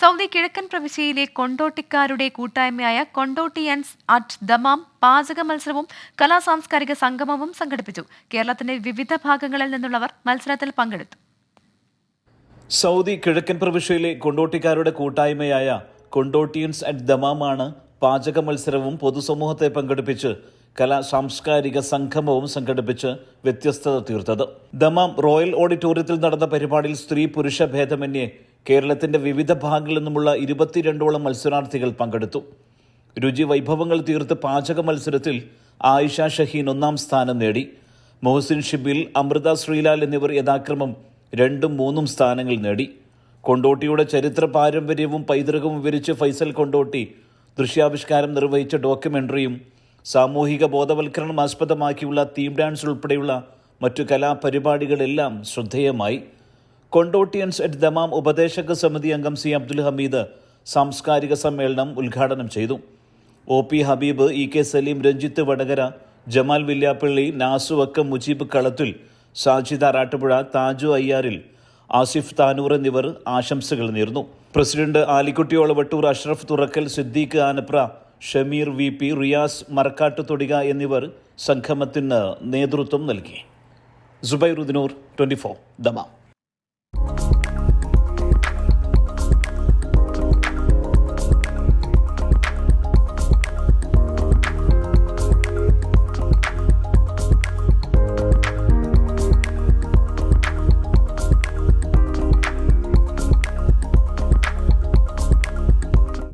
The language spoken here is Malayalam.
സൗദി കിഴക്കൻ പ്രവിശ്യയിലെ കൊണ്ടോട്ടിക്കാരുടെ കൂട്ടായ്മയായ കൊണ്ടോട്ടിയൻസ് അറ്റ് ദമാം പാചക മത്സരവും കലാ സാംസ്കാരിക സംഗമവും സംഘടിപ്പിച്ചു. കേരളത്തിന്റെ വിവിധ ഭാഗങ്ങളിൽ നിന്നുള്ളവർ മത്സരത്തിൽ പങ്കെടുത്തു. സൗദി കിഴക്കൻ പ്രവിശ്യയിലെ കൊണ്ടോട്ടിക്കാരുടെ കൂട്ടായ്മയായ കൊണ്ടോട്ടിയൻസ് അറ്റ് ദമാമാണ് പാചക മത്സരവും പൊതുസമൂഹത്തെ പങ്കെടുപ്പിച്ച് കലാ സാംസ്കാരിക സംഗമവും സംഘടിപ്പിച്ച് വ്യത്യസ്തത തീർത്തത്. ദമാം റോയൽ ഓഡിറ്റോറിയത്തിൽ നടന്ന പരിപാടിയിൽ സ്ത്രീ പുരുഷ ഭേദമന്യേ കേരളത്തിന്റെ വിവിധ ഭാഗങ്ങളിൽ നിന്നുമുള്ള ഇരുപത്തിരണ്ടോളം മത്സരാർത്ഥികൾ പങ്കെടുത്തു. രുചി വൈഭവങ്ങൾ തീർത്ത് പാചക മത്സരത്തിൽ ആയിഷ ഷഹീൻ ഒന്നാം സ്ഥാനം നേടി. മൊഹസിൻ ഷിബിൽ അമൃത ശ്രീലാൽ എന്നിവർ യഥാക്രമം രണ്ടും മൂന്നും സ്ഥാനങ്ങൾ നേടി. കൊണ്ടോട്ടിയുടെ ചരിത്ര പാരമ്പര്യവും പൈതൃകവും വിവരിച്ച് ഫൈസൽ കൊണ്ടോട്ടി ദൃശ്യാവിഷ്കാരം നിർവഹിച്ച ഡോക്യുമെന്ററിയും സാമൂഹിക ബോധവൽക്കരണം ആസ്പദമാക്കിയുള്ള തീം ഡാൻസ് ഉൾപ്പെടെയുള്ള മറ്റു കലാപരിപാടികളെല്ലാം ശ്രദ്ധേയമായി. കൊണ്ടോട്ടിയൻസ് എറ്റ് ദമാം ഉപദേശക സമിതി അംഗം സി അബ്ദുൽ ഹമീദ് സാംസ്കാരിക സമ്മേളനം ഉദ്ഘാടനം ചെയ്തു. O P Habeeb E K Saleem Ranjith Vadakara Jamal Villiappally Nasu Akkam Mujeeb കളത്തിൽ സാജിദ ആറാട്ടുപുഴ താജു അയ്യാറിൽ ആസിഫ് താനൂർ എന്നിവർ ആശംസകൾ നേർന്നു. President Alikutty Olavattur Ashraf Thurakkal Siddique Anapra Shameer V P Riyas Marakkat Thodika എന്നിവർ സംഗമത്തിന് നേതൃത്വം നൽകി. സുബൈറുദ്ദീനൂർ ട്വന്റി ഫോർ ദമാം.